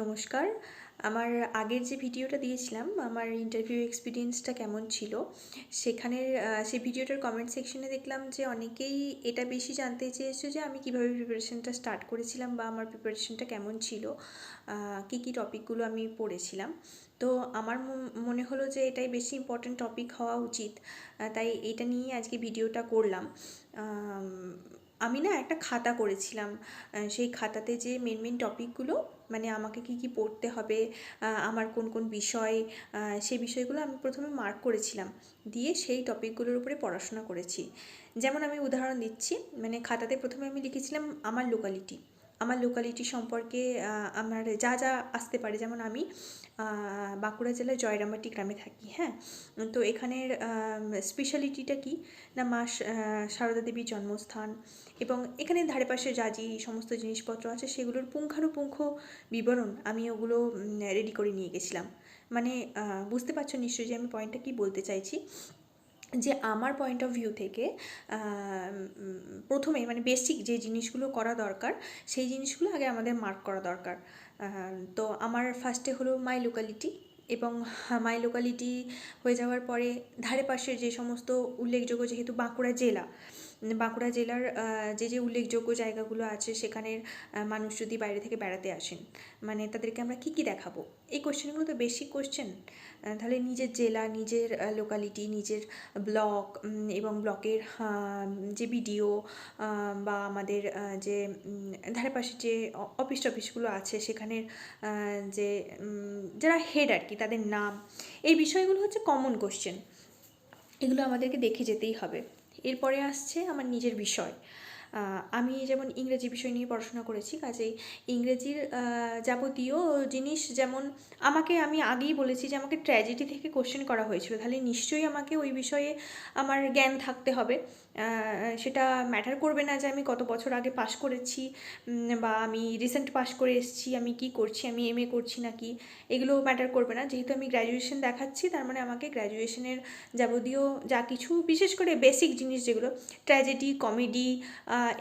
নমস্কার। আমার আগের যে ভিডিওটা দিয়েছিলাম, আমার ইন্টারভিউ এক্সপিরিয়েন্সটা কেমন ছিল, সেখানের সেই ভিডিওটার কমেন্ট সেকশনে দেখলাম যে অনেকেই এটা বেশি জানতে চেয়েছে যে আমি কীভাবে প্রিপারেশনটা স্টার্ট করেছিলাম বা আমার প্রিপারেশনটা কেমন ছিল কী কী টপিকগুলো আমি পড়েছিলাম। তো আমার মনে হলো যে এটাই বেশি ইম্পর্ট্যান্ট টপিক হওয়া উচিত তাই এটা নিয়ে আজকে ভিডিওটা করলাম। আম, না একটা খাতা করেছিলাম সেই খাতাতে যে মেন মেন টপিকগুলো মানে আমাকে কি কি পড়তে হবে আমার কোন কোন বিষয় সেই বিষয়গুলো আমি প্রথমে মার্ক করেছিলাম। দিয়ে সেই টপিকগুলোর উপরে পড়াশোনা করেছি। যেমন আমি উদাহরণ দিচ্ছি মানে খাতাতে প্রথমে আমি লিখেছিলাম আমার লোকালিটি আমার লোকালিটি সম্পর্কে আমার যা যা আসতে পারে, যেমন আমি বাঁকুড়া জেলার জয়রামাটি গ্রামে থাকি হ্যাঁ? তো এখানের স্পেশালিটিটা কি? না, মা সারদা দেবীর জন্মস্থান এবং এখানে ধারে পাশে যা যে সমস্ত জিনিসপত্র আছে, সেগুলোর পুঙ্খানুপুঙ্খ বিবরণ আমি ওগুলো রেডি করে নিয়ে গেছিলাম। মানে বুঝতে পারছ নিশ্চয়ই যে আমি পয়েন্টটা কি বলতে চাইছি? যে আমার পয়েন্ট অফ ভিউ থেকে প্রথমে মানে বেসিক যে জিনিসগুলো করা দরকার, সেই জিনিসগুলো আগে আমাদের মার্ক করা দরকার। তো আমার ফার্স্টে হলো মাই লোকালিটি এবং মাই লোকালিটি হয়ে যাওয়ার পরে ধারে পাশে যে সমস্ত উল্লেখযোগ্য যেহেতু বাঁকুড়া জেলা বাঁকুড়া জেলার যে যে উল্লেখযোগ্য জায়গাগুলো আছে সেখানের মানুষ যদি বাইরে থেকে বেড়াতে আসেন মানে তাদেরকে আমরা কী কী দেখাবো? এই কোশ্চেনগুলো তো বেশি কোশ্চেন তাহলে নিজের জেলা, নিজের লোকালিটি নিজের ব্লক এবং ব্লকের যে বিডিও বা আমাদের যে ধারে পাশে যে অফিস টফিসগুলো আছে সেখানের যে যারা হেড আর কি, তাদের নাম, এই বিষয়গুলো হচ্ছে কমন কোশ্চেন এগুলো আমাদেরকে দেখে যেতেই হবে। এরপরে আসছে আমার নিজের বিষয়। আমি যেমন ইংরেজি বিষয় নিয়ে পড়াশোনা করেছি, কাজেই ইংরেজির যাবতীয় জিনিস যেমন আমাকে আমি আগেই বলেছি যে আমাকে ট্র্যাজেডি থেকে কোশ্চেন করা হয়েছিল, তাহলে নিশ্চয়ই আমাকে ওই বিষয়ে আমার জ্ঞান থাকতে হবে। সেটা ম্যাটার করবে না যে আমি কত বছর আগে পাশ করেছি বা আমি রিসেন্ট পাশ করে এসেছি, আমি কি করছি, আমি এম এ করছি নাকি, এগুলো ম্যাটার করবে না। যেহেতু আমি গ্র্যাজুয়েশন দেখাচ্ছি, তার মানে আমাকে গ্র্যাজুয়েশনের যাবতীয় যা কিছু, বিশেষ করে বেসিক জিনিস যেগুলো ট্র্যাজেডি কমেডি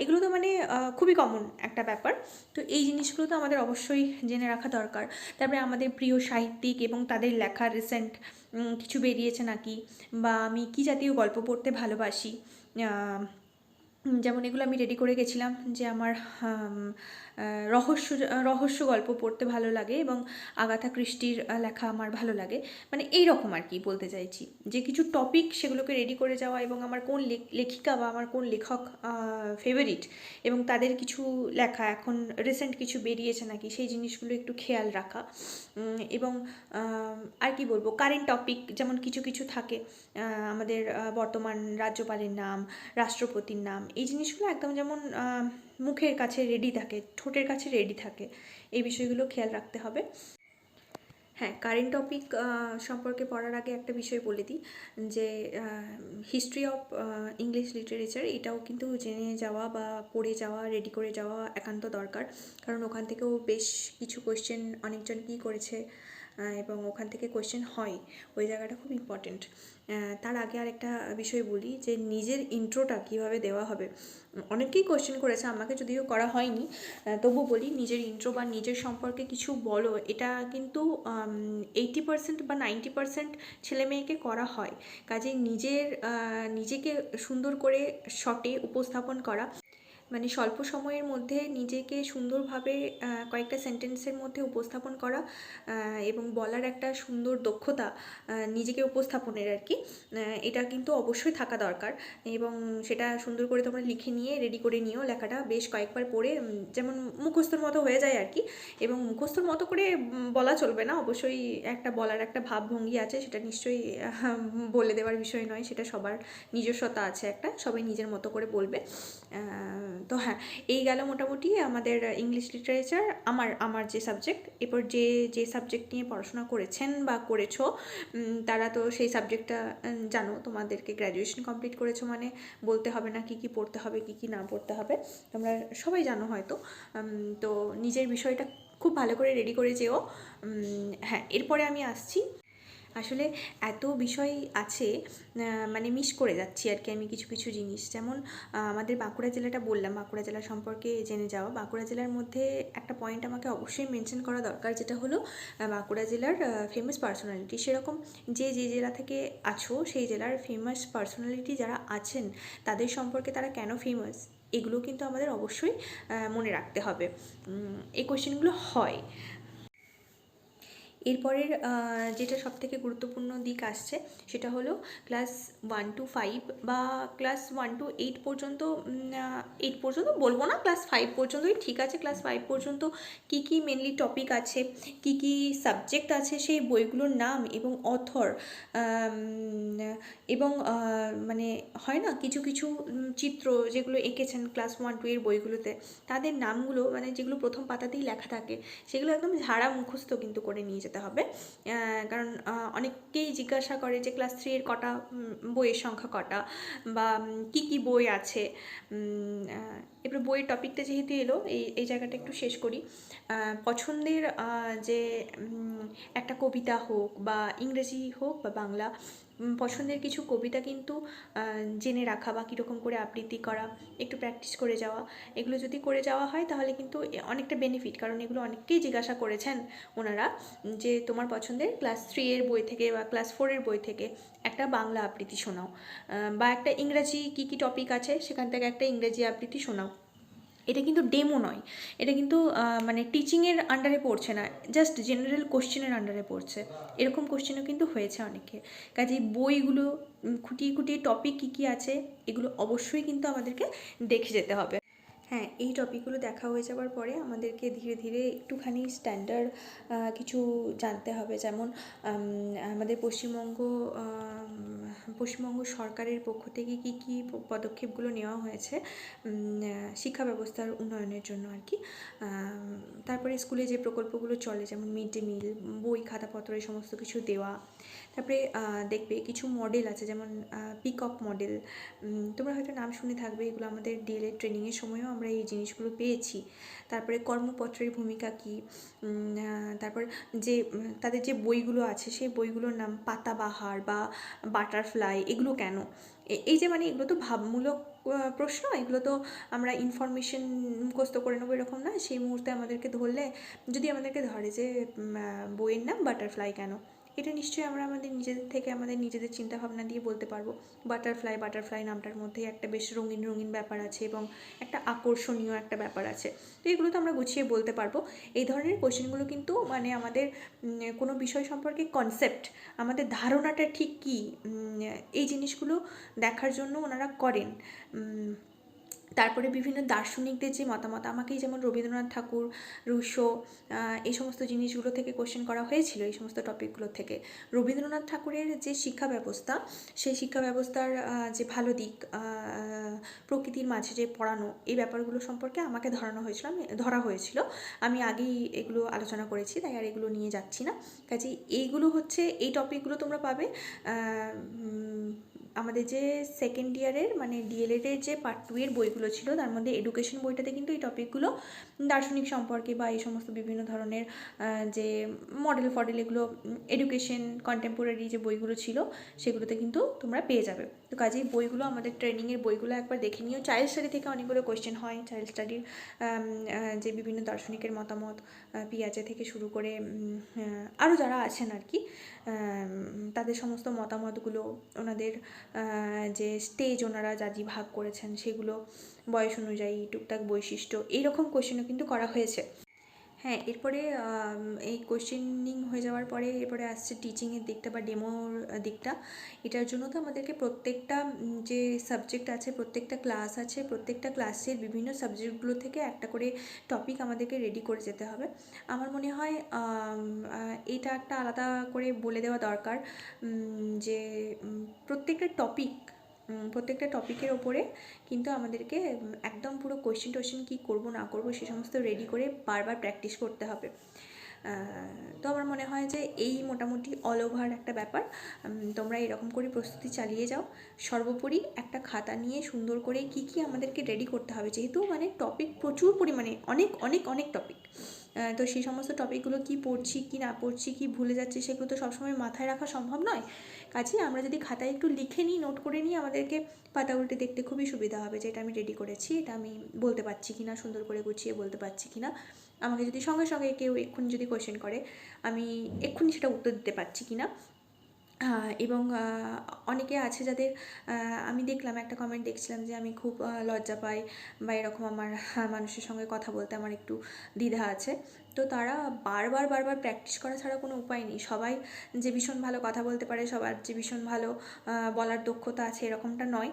এগুলো তো মানে খুবই কমন একটা ব্যাপার। তো এই জিনিসগুলো তো আমাদের অবশ্যই জেনে রাখা দরকার। তারপরে আমাদের প্রিয় সাহিত্যিক এবং তাদের লেখা রিসেন্ট কিছু বেরিয়েছে নাকি, বা আমি কী জাতীয় গল্প পড়তে ভালোবাসি যেমন এগুলো আমি রেডি করে গেছিলাম যে আমার রহস্য রহস্য গল্প পড়তে ভালো লাগে এবং আগাথা ক্রিস্টির লেখা আমার ভালো লাগে। মানে এই রকম আর কি বলতে চাইছি। যে কিছু টপিক সেগুলোকে রেডি করে যাওয়া এবং আমার কোন লেখিকা বা আমার কোন লেখক ফেভারিট এবং তাদের কিছু লেখা এখন রিসেন্ট কিছু বেরিয়েছে নাকি সেই জিনিসগুলো একটু খেয়াল রাখা। এবং আর কি বলব কারেন্ট টপিক যেমন কিছু কিছু থাকে আমাদের বর্তমান রাজ্যপালের নাম, রাষ্ট্রপতির নাম, এই জিনিসগুলো একদম যেমন মুখের কাছে রেডি থাকে, ঠোঁটের কাছে রেডি থাকে। এই বিষয়গুলো খেয়াল রাখতে হবে। হ্যাঁ কারেন্ট টপিক সম্পর্কে পড়ার আগে একটা বিষয় বলে দিই, যে হিস্ট্রি অফ ইংলিশ লিটারেচার এটাও কিন্তু জেনে যাওয়া বা পড়ে যাওয়া রেডি করে যাওয়া একান্ত দরকার। কারণ ওখান থেকেও বেশ কিছু কোয়েশ্চেন অনেকজন কী করেছে এবং ওখান থেকে কোয়েশ্চেন হয়। ওই জায়গাটা খুব ইম্পর্টেন্ট তার আগে আর একটা বিষয় বলি যে নিজের ইন্ট্রোটা কীভাবে দেওয়া হবে। অনেকেই কোয়েশ্চেন করেছে, আমাকে যদিও করা হয়নি। তবু বলি নিজের ইন্ট্রো বা নিজের সম্পর্কে কিছু বলো, এটা কিন্তু এইটি পার্সেন্ট বা নাইনটি পার্সেন্ট ছেলে মেয়েকে করা হয়। কাজেই নিজের নিজেকে সুন্দর করে শটে উপস্থাপন করা মানে স্বল্প সময়ের মধ্যে নিজেকে সুন্দরভাবে কয়েকটা সেন্টেন্সের মধ্যে উপস্থাপন করা এবং বলার একটা সুন্দর দক্ষতা নিজেকে উপস্থাপনের আর কি এটা কিন্তু অবশ্যই থাকা দরকার। এবং সেটা সুন্দর করে তোমরা লিখে নিয়ে রেডি করে নিও লেখাটা বেশ কয়েকবার পড়ে যেমন মুখস্থর মতো হয়ে যায় আর কি। এবং মুখস্থর মতো করে বলা চলবে না, অবশ্যই একটা বলার একটা ভাবভঙ্গি আছে, সেটা নিশ্চয়ই বলে দেওয়ার বিষয় নয়, সেটা সবার নিজস্বতা আছে একটা, সবাই নিজের মতো করে বলবে। তো হ্যাঁ এই গেল মোটামুটি আমাদের ইংলিশ লিটারেচার আমার আমার যে সাবজেক্ট এরপর যে যে সাবজেক্ট নিয়ে পড়াশোনা করেছেন বা করেছ তারা তো সেই সাবজেক্টটা জানো, তোমাদেরকে গ্র্যাজুয়েশন কমপ্লিট করেছ মানে বলতে হবে না কি কি পড়তে হবে, কি কি না পড়তে হবে, তোমরা সবাই জানো হয়তো তো নিজের বিষয়টা খুব ভালো করে রেডি করে যেও হ্যাঁ এরপরে আমি আসছি আসলে এত বিষয় আছে মানে মিস করে যাচ্ছি আর কি আমি কিছু কিছু জিনিস। যেমন আমাদের বাঁকুড়া জেলাটা বললাম, বাঁকুড়া জেলা সম্পর্কে জেনে যাওয়া বাঁকুড়া জেলার মধ্যে একটা পয়েন্ট আমাকে অবশ্যই মেনশন করা দরকার, যেটা হলো বাঁকুড়া জেলার ফেমাস পার্সোনালিটি সেরকম যে যে জেলা থেকে আছো, সেই জেলার ফেমাস পার্সোনালিটি যারা আছেন, তাদের সম্পর্কে তারা কেন ফেমাস এগুলো কিন্তু আমাদের অবশ্যই মনে রাখতে হবে। এই কোশ্চেনগুলো হয়। এরপরের যেটা সব থেকে গুরুত্বপূর্ণ দিক আসছে, সেটা হলো ক্লাস ওয়ান টু ফাইভ বা ক্লাস ওয়ান টু এইট পর্যন্ত এইট পর্যন্ত বলব না ক্লাস ফাইভ পর্যন্তই ঠিক আছে ক্লাস ফাইভ পর্যন্ত কি কি মেনলি টপিক আছে, কি কি সাবজেক্ট আছে সেই বইগুলোর নাম এবং অথর এবং মানে হয় না, কিছু কিছু চিত্র যেগুলো এঁকেছেন ক্লাস ওয়ান টু এর বইগুলোতে, তাদের নামগুলো মানে যেগুলো প্রথম পাতাতেই লেখা থাকে, সেগুলো একদম ঝাড়া মুখস্থ কিন্তু করে নিয়ে যেতে হবে। কারণ অনেককেই জিজ্ঞাসা করে যে ক্লাস থ্রির কটা বইয়ের সংখ্যা কটা বা কি কি বই আছে। এবার বইয়ের টপিকটা যেহেতু এলো, এই এই জায়গাটা একটু শেষ করি। পছন্দের যে একটা কবিতা হোক বা ইংরেজি হোক বা বাংলা পছন্দের কিছু কবিতা কিন্তু জেনে রাখা বা কীরকম করে আবৃত্তি করা, একটু প্র্যাকটিস করে যাওয়া, এগুলো যদি করে যাওয়া হয় তাহলে কিন্তু অনেকটা বেনিফিট কারণ এগুলো অনেককেই জিজ্ঞাসা করেছেন ওনারা যে তোমার পছন্দের ক্লাস থ্রি এর বই থেকে বা ক্লাস ফোরের বই থেকে একটা বাংলা আবৃত্তি শোনাও বা একটা ইংরাজি কী কী টপিক আছে সেখান থেকে একটা ইংরেজি আবৃত্তি শোনাও। এটা কিন্তু ডেমো নয়। এটা কিন্তু মানে টিচিংয়ের আন্ডারে পড়ছে না জাস্ট জেনারেল কোশ্চেনের আন্ডারে পড়ছে। এরকম কোশ্চেনও কিন্তু হয়েছে অনেকে। কাজে বইগুলো খুঁটিয়ে খুঁটিয়ে টপিক কী কী আছে, এগুলো অবশ্যই কিন্তু আমাদেরকে দেখে যেতে হবে। হ্যাঁ এই টপিকগুলো দেখা হয়ে যাওয়ার পরে আমাদেরকে ধীরে ধীরে একটুখানি স্ট্যান্ডার্ড কিছু জানতে হবে। যেমন আমাদের পশ্চিমবঙ্গ পশ্চিমবঙ্গ সরকারের পক্ষ থেকে কী কী পদক্ষেপগুলো নেওয়া হয়েছে শিক্ষা ব্যবস্থার উন্নয়নের জন্য আর কি। তারপরে স্কুলে যে প্রকল্পগুলো চলে, যেমন মিড ডে মিল, বই, খাতাপত্র, এই সমস্ত কিছু দেওয়া তারপরে দেখবে কিছু মডেল আছে, যেমন পিকক মডেল তোমরা হয়তো নাম শুনে থাকবে, এগুলো আমাদের ডিএলএড ট্রেনিংয়ের সময়ও আমরা এই জিনিসগুলো পেয়েছি। তারপরে কর্মপত্রের ভূমিকা কী? তারপর যে তাদের যে বইগুলো আছে, সেই বইগুলোর নাম পাতাবাহার বা বাটারফ্লাই এগুলো কেন? এই যে মানে এগুলো তো ভাবমূলক প্রশ্ন, এগুলো তো আমরা ইনফরমেশন মুখস্থ করে নেব এরকম না সেই মুহূর্তে আমাদেরকে ধরলে, যদি আমাদেরকে ধরে যে বইয়ের নাম বাটারফ্লাই কেন? এটা নিশ্চয়ই আমরা আমাদের নিজেদের থেকে আমাদের নিজেদের চিন্তাভাবনা দিয়ে বলতে পারব। বাটারফ্লাই বাটারফ্লাই নামটার মধ্যে একটা বেশ রঙিন রঙিন ব্যাপার আছে এবং একটা আকর্ষণীয় একটা ব্যাপার আছে। তো এগুলো তো আমরা গুছিয়ে বলতে পারব। এই ধরনের কোশ্চেনগুলো কিন্তু মানে আমাদের কোনো বিষয় সম্পর্কে কনসেপ্ট আমাদের ধারণাটা ঠিক কী? এই জিনিসগুলো দেখার জন্য ওনারা করেন। তারপরে বিভিন্ন দার্শনিকদের যে মতামত, আমাকেই যেমন রবীন্দ্রনাথ ঠাকুর, রুশো এই সমস্ত জিনিসগুলো থেকে কোশ্চেন করা হয়েছিল, এই সমস্ত টপিকগুলো থেকে। রবীন্দ্রনাথ ঠাকুরের যে শিক্ষা ব্যবস্থা, সেই শিক্ষা ব্যবস্থার যে ভালো দিক প্রকৃতির মাঝে যে পড়ানো, এই ব্যাপারগুলো সম্পর্কে আমাকে ধরানো হয়েছিল ধরা হয়েছিল। আমি আগেই এগুলো আলোচনা করেছি, তাই আর এগুলো নিয়ে যাচ্ছি না। কাজে এইগুলো হচ্ছে, এই টপিকগুলো তোমরা পাবে আমাদের যে সেকেন্ড ইয়ারের মানে ডিএলএডের যে পার্ট টু এর বইগুলো ছিল, তার মধ্যে এডুকেশন বইটাতে কিন্তু এই টপিকগুলো দার্শনিক সম্পর্কে বা এই সমস্ত বিভিন্ন ধরনের যে মডেল ফডেল এগুলো এডুকেশন কন্টেম্পোরারি যে বইগুলো ছিল, সেগুলোতে কিন্তু তোমরা পেয়ে যাবে। তো কাজেই বইগুলো, আমাদের ট্রেনিংয়ের বইগুলো একবার দেখে নিও। চাইল্ড স্টাডি থেকে অনেকগুলো কোয়েশ্চেন হয়। চাইল্ড স্টাডির যে বিভিন্ন দার্শনিকের মতামত পিয়াজে থেকে শুরু করে আরও যারা আছেন আর কি তাদের সমস্ত মতামতগুলো, ওনাদের যে স্টেজ ওনারা যা যে ভাগ করেছেন, সেগুলো বয়স অনুযায়ী, টুকটাক বৈশিষ্ট্য, এইরকম কোশ্চেনও কিন্তু করা হয়েছে। হ্যাঁ এরপরে এই কোশ্চেনিং হয়ে যাওয়ার পরে এরপরে আসছে টিচিংয়ের দিকটা বা ডেমোর দিকটা। এটার জন্য তো আমাদেরকে প্রত্যেকটা যে সাবজেক্ট আছে, প্রত্যেকটা ক্লাস আছে, প্রত্যেকটা ক্লাসের বিভিন্ন সাবজেক্টগুলো থেকে একটা করে টপিক আমাদেরকে রেডি করে যেতে হবে। আমার মনে হয় এটা একটা আলাদা করে বলে দেওয়া দরকার যে প্রত্যেকটা টপিক প্রত্যেকটা টপিকের ওপরে কিন্তু আমাদেরকে একদম পুরো কোয়েশ্চেন টোয়েশ্চেন কী করব, না করব সে সমস্ত রেডি করে বারবার প্র্যাকটিস করতে হবে। তো আমার মনে হয় যে এই মোটামুটি অল ওভার একটা ব্যাপার। তোমরা এরকম করে প্রস্তুতি চালিয়ে যাও। সর্বোপরি একটা খাতা নিয়ে সুন্দর করে কি কি আমাদেরকে রেডি করতে হবে। যেহেতু মানে টপিক প্রচুর পরিমাণে, অনেক অনেক অনেক টপিক তো সেই সমস্ত টপিকগুলো কি পড়ছি, কি না পড়ছি, কি ভুলে যাচ্ছি সেগুলো তো সবসময় মাথায় রাখা সম্ভব নয়। কাজেই আমরা যদি খাতায় একটু লিখে নিই নোট করে নিই, আমাদেরকে পাতা উল্টে দেখতে খুবই সুবিধা হবে যে এটা আমি রেডি করেছি, এটা আমি বলতে পারছি কি না সুন্দর করে গুছিয়ে বলতে পারছি কি না আমাকে যদি সঙ্গে সঙ্গে কেউ এক্ষুনি যদি কোয়েশ্চেন করে, আমি এক্ষুনি সেটা উত্তর দিতে পারছি কি না এবং অনেকে আছে যাদের আমি দেখলাম, একটা কমেন্ট দেখছিলাম যে আমি খুব লজ্জা পাই বা এরকম আমার মানুষের সঙ্গে কথা বলতে আমার একটু দ্বিধা আছে। তো তারা বারবার বারবার প্র্যাকটিস করা ছাড়া কোনো উপায় নেই। সবাই যে ভীষণ ভালো কথা বলতে পারে, সবার যে ভীষণ ভালো বলার দক্ষতা আছে এরকমটা নয়।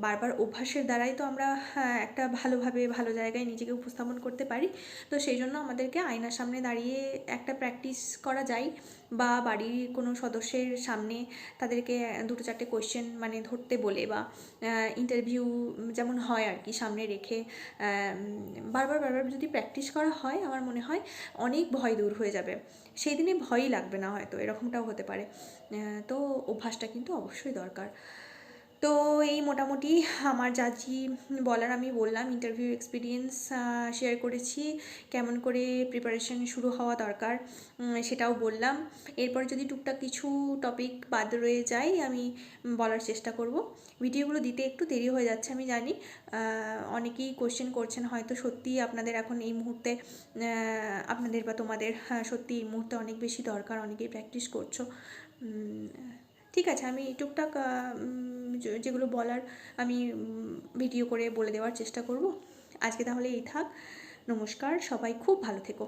বারবার অভ্যাসের দ্বারাই তো আমরা হ্যাঁ, একটা ভালোভাবে ভালো জায়গায় নিজেকে উপস্থাপন করতে পারি। তো সেই জন্য আমাদেরকে আয়নার সামনে দাঁড়িয়ে একটা প্র্যাকটিস করা যায় বা বাড়ির কোনো সদস্যের সামনে তাদেরকে দুটো চারটে কোয়েশ্চেন মানে ধরতে বলে বা ইন্টারভিউ যেমন হয় আর কি সামনে রেখে বারবার বারবার যদি প্র্যাকটিস করা হয় আমার মনে হয় অনেক ভয় দূর হয়ে যাবে। সেই দিনে ভয়ই লাগবে না হয়তো এরকমটাও হতে পারে। তো অভ্যাসটা কিন্তু অবশ্যই দরকার। তো এই মোটামুটি আমার যা জি বলার আমি বললাম ইন্টারভিউ এক্সপিরিয়েন্স শেয়ার করেছি কেমন করে প্রিপারেশন শুরু হওয়া দরকার সেটাও বললাম। এরপর যদি টুকটাক কিছু টপিক বাদ রয়ে যায় আমি বলার চেষ্টা করব। ভিডিওগুলো দিতে একটু দেরি হয়ে যাচ্ছে আমি জানি অনেকেই কোশ্চেন করছেন হয়তো সত্যিই আপনাদের এখন এই মুহূর্তে আপনাদের বা তোমাদের হ্যাঁ, সত্যি এই মুহূর্তে অনেক বেশি দরকার অনেকেই প্র্যাকটিস করছ। ঠিক আছে, আমি টুকটাক যেগুলো বলার আমি ভিডিও করে বলে দেওয়ার চেষ্টা করব। আজকে তাহলে এই থাক। নমস্কার, সবাই খুব ভালো থেকো।